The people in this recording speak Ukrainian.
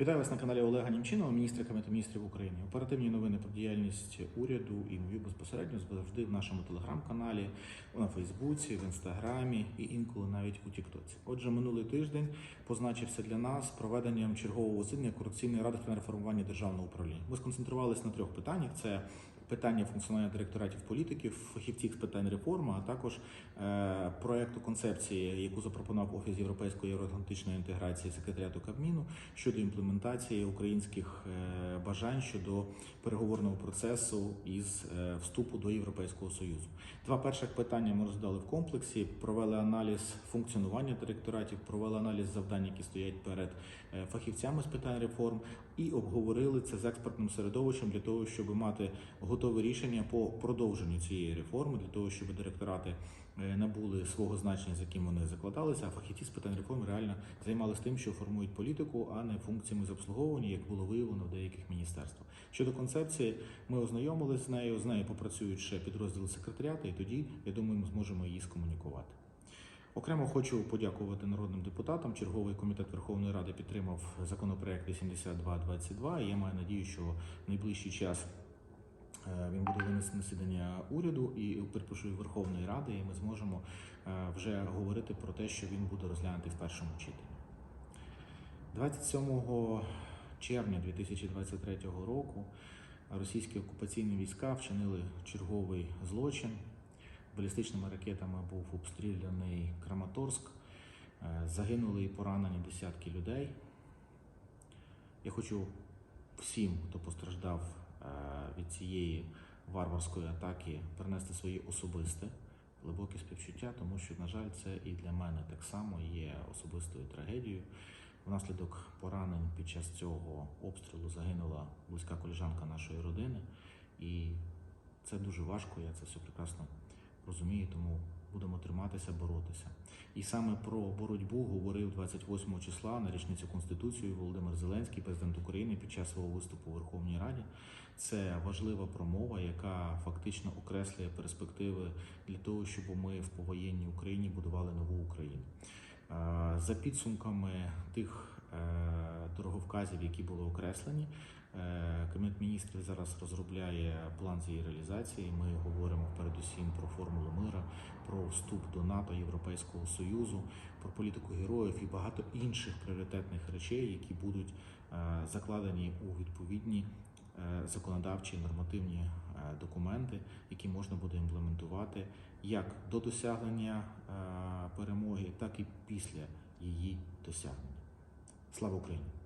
Вітаю вас на каналі Олега Німчинова, міністра Кабінету міністрів України. Оперативні новини про діяльність уряду і мою безпосередньо завжди в нашому телеграм-каналі, на Фейсбуці, в інстаграмі і інколи навіть у Тіктоці. Отже, минулий тиждень позначився для нас проведенням чергового засідання корупційної ради на реформування державного управління. Ми сконцентрувалися на трьох питаннях: це питання функціонування директоратів політиків, фахівців з питань реформи, а також е, проекту концепції, яку запропонував Офіс європейської євроатлантичної інтеграції секретаріату Кабміну щодо імплементації українських е, бажань щодо переговорного процесу із е, вступу до Європейського союзу. Два перших питання ми розглядали в комплексі, провели аналіз функціонування директоратів, провели аналіз завдань, які стоять перед е, фахівцями з питань реформ, і обговорили це з експертним середовищем для того, щоб мати готове рішення по продовженню цієї реформи, для того, щоб директорати е, набули свого значення, з яким вони закладалися, а фахівці з питань реформ реально займалися тим, що формують політику, а не функціями з обслуговування, як було виявлено в деяких міністерствах. Щодо концепції, ми ознайомилися з нею, з нею попрацюють ще підрозділи секретаріату, і тоді, я думаю, ми зможемо її скомунікувати. Окремо хочу подякувати народним депутатам. Черговий комітет Верховної Ради підтримав законопроект 8222. І я маю надію, що в найближчий час він буде винесений на засідання уряду і перепрошую Верховної Ради, і ми зможемо е, вже говорити про те, що він буде розглянутий в першому читанні. 27 червня 2023 року російські окупаційні війська вчинили черговий злочин. Балістичними ракетами був обстріляний Краматорськ. Е, Загинули і поранені десятки людей. Я хочу всім, хто постраждав е, від цієї варварської атаки, принести свої особисте глибоке співчуття, тому що, на жаль, це і для мене так само є особистою трагедією. Внаслідок поранень під час цього обстрілу загинула близька коліжанка нашої родини, і це дуже важко. Я це все прекрасно розумію, тому будемо триматися, боротися. І саме про боротьбу говорив 28 числа на річницю Конституції Володимир Зеленський, президент України, під час свого виступу у Верховній Раді. Це важлива промова, яка фактично окреслює перспективи для того, щоб ми в повоєнній Україні будували нову Україну. Е, За підсумками тих е, дороговказів, які були окреслені, е, Кабінет міністрів зараз розробляє план її реалізації. Ми говоримо передусім про формулу мира, про вступ до НАТО, Європейського Союзу, про політику героїв і багато інших пріоритетних речей, які будуть е, закладені у відповідні е, законодавчі нормативні е, документи, які можна буде імплементувати як до досягнення перемоги, так і після її досягнення. Слава Україні!